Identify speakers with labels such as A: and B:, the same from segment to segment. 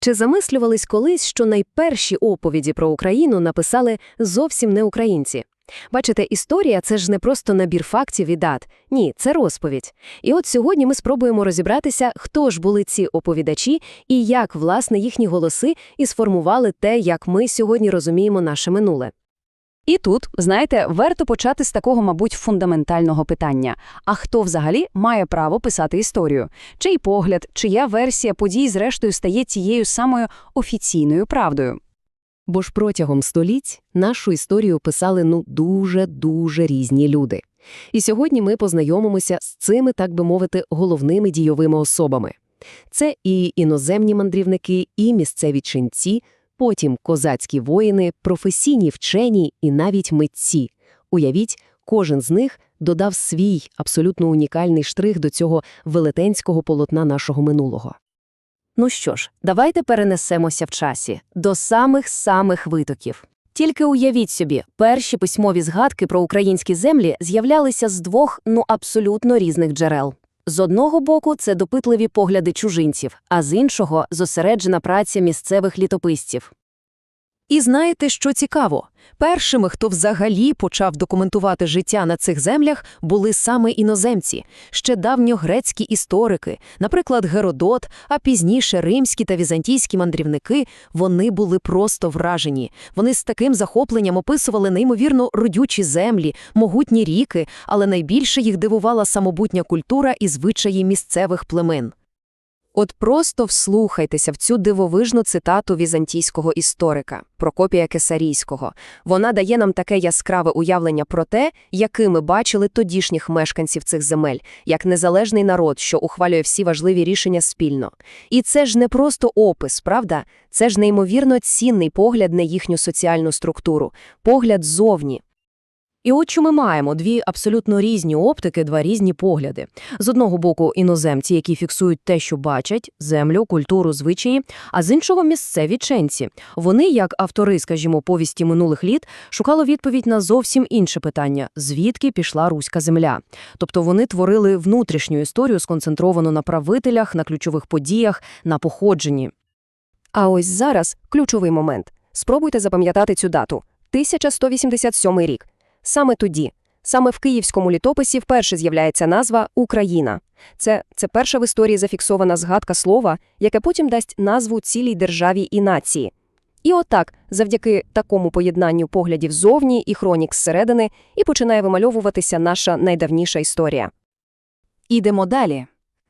A: Чи замислювались колись, що найперші оповіді про Україну написали зовсім не українці? Бачите, історія це ж не просто набір фактів і дат. Ні, це розповідь. І от сьогодні ми спробуємо розібратися, хто ж були ці оповідачі і як, власне, їхні голоси і сформували те, як ми сьогодні розуміємо наше минуле.
B: І тут, знаєте, варто почати з такого, мабуть, фундаментального питання: а хто взагалі має право писати історію? Чий погляд, чия версія подій, зрештою, стає тією самою офіційною правдою?
A: Бо ж протягом століть нашу історію писали ну дуже-дуже різні люди. І сьогодні ми познайомимося з цими, так би мовити, головними дійовими особами. Це і іноземні мандрівники, і місцеві ченці, потім козацькі воїни, професійні вчені і навіть митці. Уявіть, кожен з них додав свій абсолютно унікальний штрих до цього велетенського полотна нашого минулого. Ну що ж, давайте перенесемося в часі до самих-самих витоків. Тільки уявіть собі, перші письмові згадки про українські землі з'являлися з двох, ну абсолютно різних джерел. З одного боку, це допитливі погляди чужинців, а з іншого зосереджена праця місцевих літописців.
C: І знаєте, що цікаво? Першими, хто взагалі почав документувати життя на цих землях, були саме іноземці, ще давньогрецькі історики, наприклад, Геродот, а пізніше римські та візантійські мандрівники, вони були просто вражені. Вони з таким захопленням описували неймовірно родючі землі, могутні ріки, але найбільше їх дивувала самобутня культура і звичаї місцевих племен. От просто вслухайтеся в цю дивовижну цитату візантійського історика Прокопія Кесарійського. Вона дає нам таке яскраве уявлення про те, якими бачили тодішніх мешканців цих земель, як незалежний народ, що ухвалює всі важливі рішення спільно. І це ж не просто опис, правда? Це ж неймовірно цінний погляд на їхню соціальну структуру, погляд ззовні.
A: І от що ми маємо дві абсолютно різні оптики, два різні погляди. З одного боку, іноземці, які фіксують те, що бачать, землю, культуру, звичаї, а з іншого місцеві ченці. Вони, як автори, скажімо, повісті минулих літ, шукали відповідь на зовсім інше питання: звідки пішла руська земля. Тобто вони творили внутрішню історію, сконцентровану на правителях, на ключових подіях, на походженні. А ось зараз ключовий момент. Спробуйте запам'ятати цю дату 1187 рік. Саме тоді, саме в київському літописі вперше з'являється назва Україна. Це, це перша в історії зафіксована згадка слова, яке потім дасть назву цілій державі і нації. І отак, завдяки такому поєднанню поглядів зовні і хронік зсередини, і починає вимальовуватися наша найдавніша історія.
C: Ідемо далі.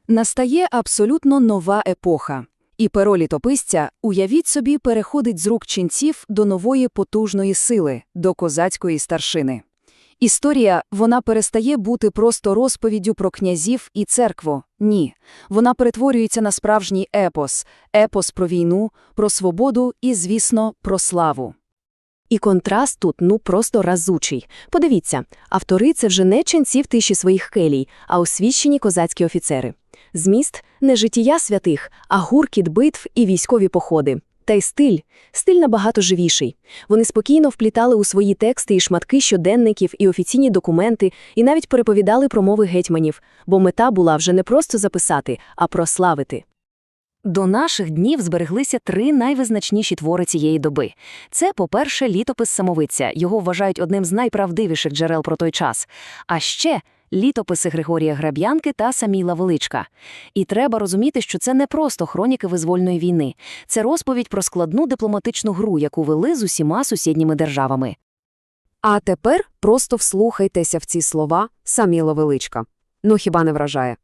C: Настає абсолютно нова епоха. І перо літописця, уявіть собі, переходить з рук ченців до нової потужної сили, до козацької старшини. Історія, вона перестає бути просто розповіддю про князів і церкву. Ні. Вона перетворюється на справжній епос, епос про війну, про свободу і, звісно, про славу.
A: І контраст тут ну просто разучий. Подивіться, автори це вже не ченці в тиші своїх келій, а освічені козацькі офіцери. Зміст не життя святих, а гуркіт битв і військові походи. Та й стиль. Стиль набагато живіший. Вони спокійно вплітали у свої тексти і шматки щоденників, і офіційні документи, і навіть переповідали про мови гетьманів, бо мета була вже не просто записати, а прославити. До наших днів збереглися три найвизначніші твори цієї доби. Це, по-перше, літопис самовиця. Його вважають одним з найправдивіших джерел про той час. А ще літописи Григорія Граб'янки та Саміла Величка. І треба розуміти, що це не просто хроніки визвольної війни, це розповідь про складну дипломатичну гру, яку вели з усіма сусідніми державами. А тепер просто вслухайтеся в ці слова Саміла Величка. Ну хіба не вражає?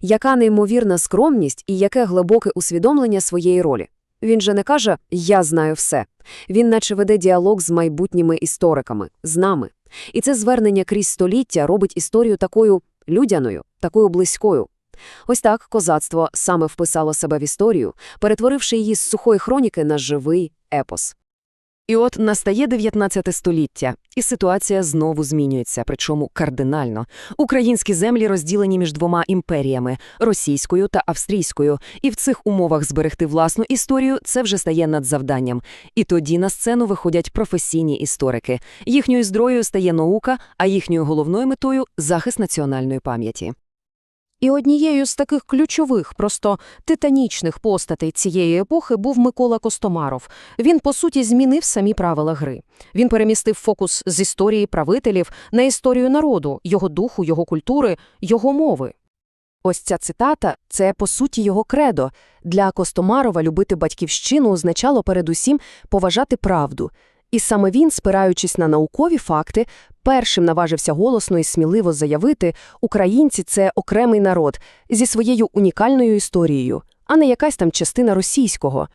A: Яка неймовірна скромність і яке глибоке усвідомлення своєї ролі. Він же не каже Я знаю все. Він наче веде діалог з майбутніми істориками, з нами. І це звернення крізь століття робить історію такою людяною, такою близькою. Ось так козацтво саме вписало себе в історію, перетворивши її з сухої хроніки на живий епос. І от настає 19 століття, і ситуація знову змінюється, причому кардинально. Українські землі розділені між двома імперіями російською та австрійською, і в цих умовах зберегти власну історію це вже стає надзавданням. І тоді на сцену виходять професійні історики. Їхньою зброєю стає наука, а їхньою головною метою захист національної пам'яті.
C: І однією з таких ключових, просто титанічних постатей цієї епохи був Микола Костомаров. Він, по суті, змінив самі правила гри. Він перемістив фокус з історії правителів на історію народу, його духу, його культури, його мови. Ось ця цитата – це, по суті, його кредо. Для Костомарова любити батьківщину означало передусім поважати правду. І саме він, спираючись на наукові факти, першим наважився голосно і сміливо заявити «українці – це окремий народ зі своєю унікальною історією, а не якась там частина російського».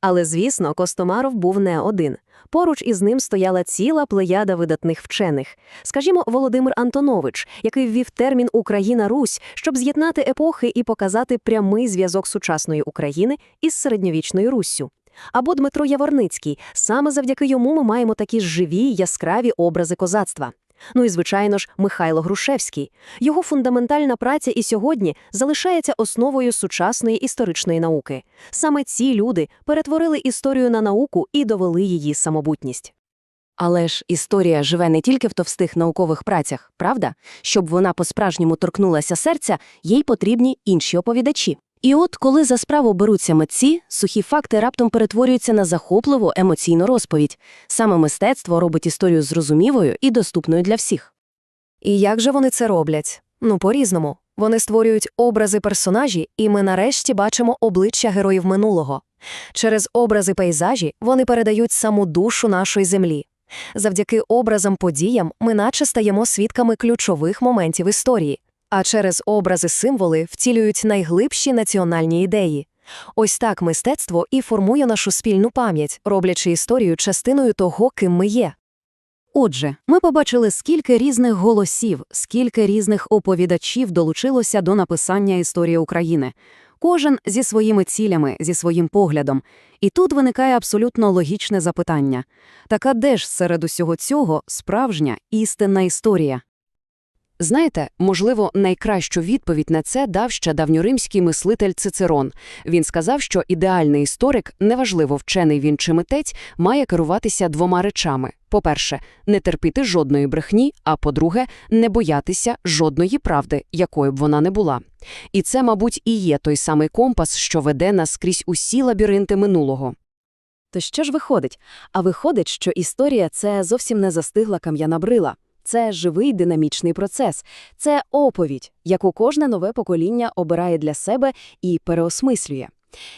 A: Але, звісно, Костомаров був не один. Поруч із ним стояла ціла плеяда видатних вчених. Скажімо, Володимир Антонович, який ввів термін «Україна-Русь», щоб з'єднати епохи і показати прямий зв'язок сучасної України із середньовічною Руссю. Або Дмитро Яворницький. Саме завдяки йому ми маємо такі живі, яскраві образи козацтва. Ну і, звичайно ж, Михайло Грушевський. Його фундаментальна праця і сьогодні залишається основою сучасної історичної науки. Саме ці люди перетворили історію на науку і довели її самобутність.
B: Але ж історія живе не тільки в товстих наукових працях, правда? Щоб вона по-справжньому торкнулася серця, їй потрібні інші оповідачі. І от, коли за справу беруться митці, сухі факти раптом перетворюються на захопливу емоційну розповідь. Саме мистецтво робить історію зрозумілою і доступною для всіх.
A: І як же вони це роблять? Ну, по-різному. Вони створюють образи персонажі, і ми нарешті бачимо обличчя героїв минулого. Через образи пейзажі вони передають саму душу нашої землі. Завдяки образам-подіям ми наче стаємо свідками ключових моментів історії, а через образи-символи втілюють найглибші національні ідеї. Ось так мистецтво і формує нашу спільну пам'ять, роблячи історію частиною того, ким ми є.
B: Отже, ми побачили, скільки різних голосів, скільки різних оповідачів долучилося до написання історії України. Кожен зі своїми цілями, зі своїм поглядом. І тут виникає абсолютно логічне запитання. Так а де ж серед усього цього справжня істинна історія? Знаєте, можливо, найкращу відповідь на це дав ще давньоримський мислитель Цицерон. Він сказав, що ідеальний історик, неважливо вчений він чи митець, має керуватися двома речами. По-перше, не терпіти жодної брехні, а по-друге, не боятися жодної правди, якою б вона не була. І це, мабуть, і є той самий компас, що веде нас скрізь усі лабіринти минулого.
A: То що ж виходить? А виходить, що історія – це зовсім не застигла кам'яна брила. Це живий динамічний процес, це оповідь, яку кожне нове покоління обирає для себе і переосмислює.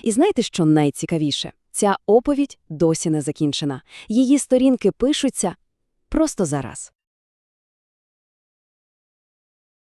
A: І знаєте, що найцікавіше? Ця оповідь досі не закінчена. Її сторінки пишуться просто зараз.